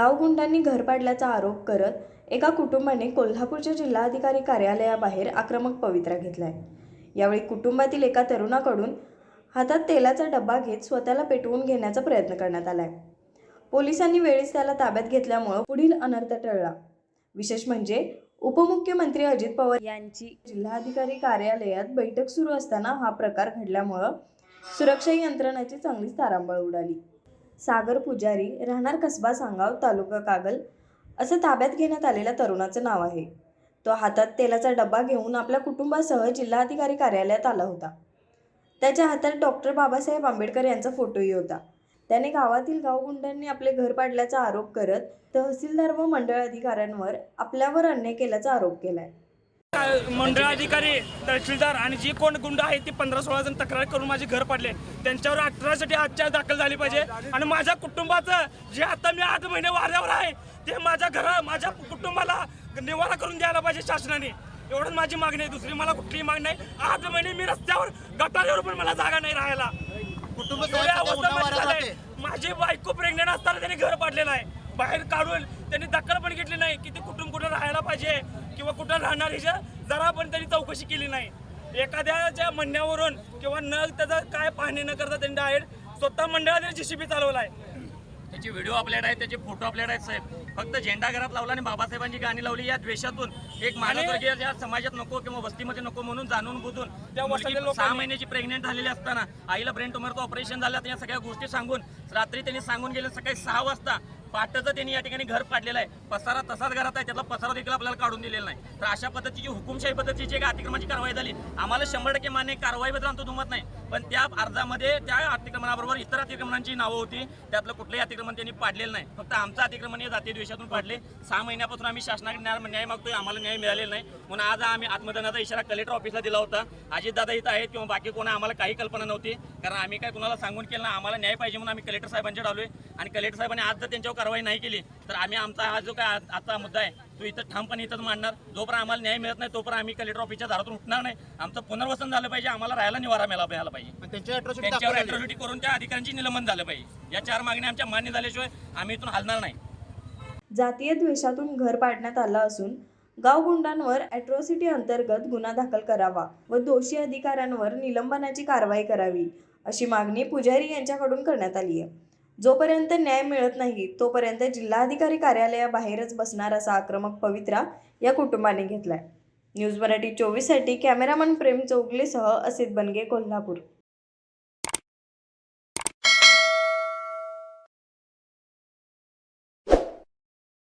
गावगुंडांनी घर पाडल्याचा आरोप करत एका कुटुंबाने कोल्हापूरच्या जिल्हाधिकारी कार्यालयाबाहेर आक्रमक पवित्रा घेतलाय. यावेळी कुटुंबातील एका तरुणाकडून हातात तेलाचा डब्बा घेत स्वतःला पेटवून घेण्याचा प्रयत्न करण्यात आलाय. पोलिसांनी वेळीच त्याला ताब्यात घेतल्यामुळं पुढील अनर्थ टळला. विशेष म्हणजे उपमुख्यमंत्री अजित पवार यांची जिल्हाधिकारी कार्यालयात बैठक सुरू असताना हा प्रकार घडल्यामुळं सुरक्षा यंत्रणाची चांगलीच तारांबळ उडाली. सागर पुजारी राहणार कसबा सांगाव तालुका कागल असं ताब्यात घेण्यात आलेल्या तरुणाचं नाव आहे. तो हातात तेलाचा डबा घेऊन आपल्या कुटुंबासह जिल्हाधिकारी कार्यालयात आला होता. त्याच्या हातात डॉक्टर बाबासाहेब आंबेडकर यांचा फोटोही होता. त्याने गावातील गावगुंडांनी आपले घर पाडल्याचा आरोप करत तहसीलदार व मंडळ अधिकाऱ्यांवर आपल्यावर अन्याय केल्याचा आरोप केला आहे मंडळ अधिकारी तहसीलदार आणि जी कोण गुंड आहेत ती पंधरा सोळा जण तक्रार करून माझे घर पडले. त्यांच्यावर अठरासाठी आजच्या दाखल झाली पाहिजे. आणि माझ्या कुटुंबाचं जे आता मी आठ महिने वाऱ्यावर आहे ते माझ्या घरा माझ्या कुटुंबाला निवारा करून द्यायला पाहिजे शासनाने. एवढंच माझी मागणी आहे. दुसरी मला कुठलीही मागणी नाही. आठ महिने मी रस्त्यावर गटारीवर पण मला जागा नाही राहायला. माझी बायको प्रेग्नेंट असताना त्यांनी घर पाडलेलं आहे. बाहेर काढून त्यांनी दखल पण घेतली नाही की ते कुटुंब कुठं राहायला पाहिजे. किंवा कुठं राहणार ह्याच्या जरा पण त्यांनी चौकशी केली नाही. एखाद्याच्या म्हणण्यावरून किंवा न त्याचं काय पाहणी न करता त्यांनी डायरेक्ट स्वतः मंडळाने जीसीबी चालवलाय. त्याचे व्हिडिओ आपल्याकडे आहेत त्याचे फोटो आपल्याकडे आहेत साहेब. फक्त झेंडा घरात लावला आणि बाबासाहेबांची गाणी लावली. या द्वेषातून एक मानवर्गीय या समाजात नको किंवा वस्तीमध्ये नको म्हणून जाणून बुजून त्या सहा महिन्याची प्रेग्नेंट झालेली असताना आईला ब्रेन ट्युमरचं ऑपरेशन झालं या सगळ्या गोष्टी सांगून रात्री त्यांनी सांगून गेले सकाळी सहा वाजता. पाटाचं त्यांनी या ठिकाणी घर पाडलेलं आहे. पसारा तसाच घरात आहे त्यातला पसारा देखील आपल्याला काढून दिलेला नाही. तर अशा पद्धतीची हुकुमशाही पद्धतीची एक अतिक्रमणाची कारवाई झाली आम्हाला शंभर टक्के मान्य कारवाईबद्दल आमचं दुमत नाही. पण त्या अर्जामध्ये त्या अतिक्रमणाबरोबर इतर अतिक्रमणांची नावं होती त्यातलं कुठलंही अतिक्रमण त्यांनी पाडलेलं नाही. फक्त आमचं अतिक्रमण हे जाती द्वेषातून पाडले. सहा महिन्यापासून आम्ही शासनाकडे न्याय न्याय मागतोय आम्हाला न्याय मिळालेला नाही. म्हणून आज आम्ही आत्मदनाचा इशारा कलेक्टर ऑफिसला दिला होता. अजितदादा इथं आहेत किंवा बाकी कोणा आम्हाला काही कल्पना नव्हती. कारण आम्ही काय कुणाला सांगून केलं ना आम्हाला न्याय पाहिजे म्हणून आम्ही कलेक्टर साहेबांच्या आलोय आणि कलेक्टर साहेबांनी आज जर त्यांच्यावर कारवाई नाही केली तर आम्ही आमचा हा जो काय आज- आजचा मुद्दा आहे तो इथं ठामपणे इथंच मांडणार. जोपर्यंत आम्हाला न्याय मिळत नाही तोपर्यंत आम्ही कलेक्टर ऑफिसच्या दारातून उठणार नाही. आमचं पुनर्वसन झालं पाहिजे आम्हाला राहायला निवारा मिळाला मिळाला पाहिजे. त्यांच्यावर. अॅट्रॉसिटी करून त्या अधिकाऱ्यांची निलंबन झालं पाहिजे. या चार मागण्या आमच्या मान्य झाल्याशिवाय आम्ही इथून हलणार नाही. जातीय द्वेषातून घर पाडण्यात आलं असून गावगुंडांवर अॅट्रॉसिटी अंतर्गत गुन्हा दाखल करावा व दोषी अधिकाऱ्यांवर निलंबनाची कारवाई करावी अशी मागणी पुजारी यांच्याकडून करण्यात आली आहे. जोपर्यंत न्याय मिळत नाही तोपर्यंत जिल्हाधिकारी कार्यालयाबाहेरच बसणार असा आक्रमक पवित्रा या कुटुंबाने घेतलाय. न्यूज मराठी चोवीससाठी कॅमेरामन प्रेम चौगलेसह असित बनगे कोल्हापूर.